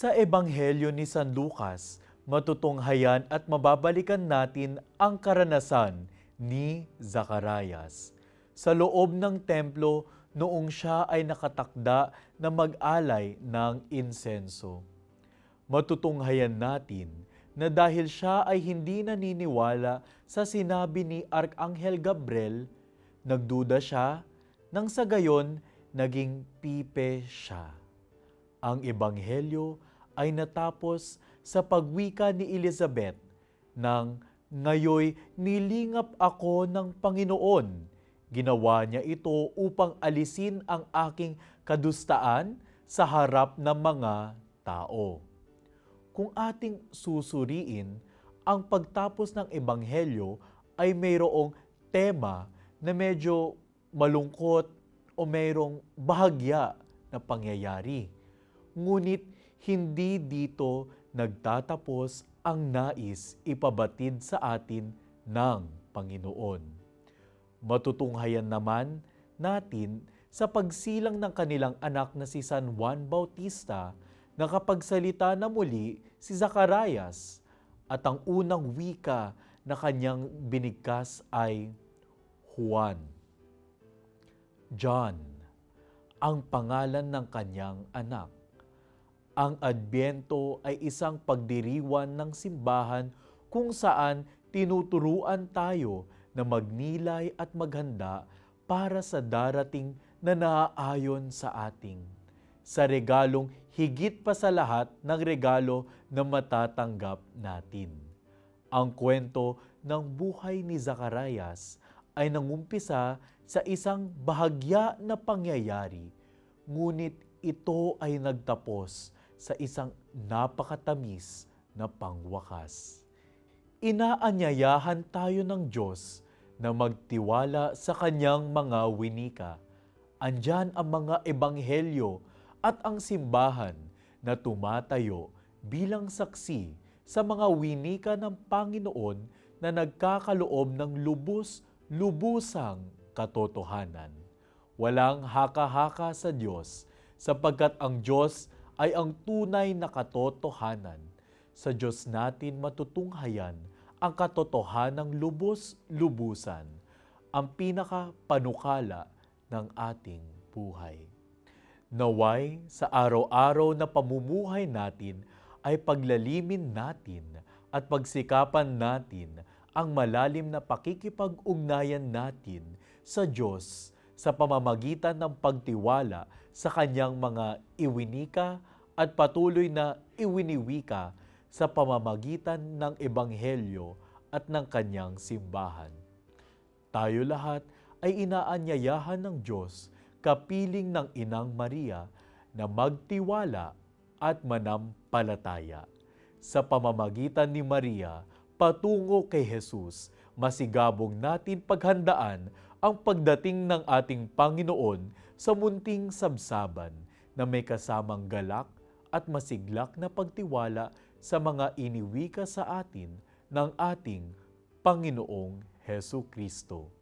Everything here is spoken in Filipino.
Sa Ebanghelyo ni San Lucas, matutunghayan at mababalikan natin ang karanasan ni Zacarias. Sa loob ng templo noong siya ay nakatakda na mag-alay ng insenso. Matutunghayan natin na dahil siya ay hindi naniniwala sa sinabi ni Arkanghel Gabriel, nagduda siya nang sa gayon naging pipe siya. Ang ebanghelyo ay natapos sa pagwika ni Elizabeth nang ngayoy nilingap ako ng Panginoon. Ginawa niya ito upang alisin ang aking kadustaan sa harap ng mga tao. Kung ating susuriin, ang pagtapos ng ebanghelyo ay mayroong tema na medyo malungkot o mayroong bahagya na pangyayari. Ngunit hindi dito nagtatapos ang nais ipabatid sa atin ng Panginoon. Matutunghayan naman natin sa pagsilang ng kanilang anak na si San Juan Bautista na kapagsalita na muli si Zacarias at ang unang wika na kanyang binigkas ay Juan. John, ang pangalan ng kanyang anak. Ang Adbyento ay isang pagdiriwan ng simbahan kung saan tinuturuan tayo na magnilay at maghanda para sa darating na naaayon sa ating. Sa regalong higit pa sa lahat ng regalo na matatanggap natin. Ang kwento ng buhay ni Zacarias ay nangumpisa sa isang bahagya na pangyayari, ngunit ito ay nagtapos sa isang napakatamis na pangwakas. Inaanyayahan tayo ng Diyos na magtiwala sa kanyang mga winika. Andyan ang mga ebanghelyo at ang simbahan na tumatayo bilang saksi sa mga winika ng Panginoon na nagkakaloob ng lubos-lubusang katotohanan. Walang haka-haka sa Diyos sapagkat ang Diyos ay ang tunay na katotohanan. Sa Diyos natin matutunghayan ang katotohanang lubos-lubusan, ang pinaka-panukala ng ating buhay. Naway sa araw-araw na pamumuhay natin ay paglalimin natin at pagsikapan natin ang malalim na pakikipag-ugnayan natin sa Diyos sa pamamagitan ng pagtiwala sa kanyang mga iwinika at patuloy na iwiniwika sa pamamagitan ng ebanghelyo at ng kanyang simbahan. Tayo lahat ay inaanyayahan ng Diyos kapiling ng Inang Maria na magtiwala at manampalataya. Sa pamamagitan ni Maria, patungo kay Jesus, masigabong natin paghandaan ang pagdating ng ating Panginoon sa munting sabsaban na may kasamang galak at masiglak na pagtiwala sa mga iniwika sa atin ng ating Panginoong Heso Kristo.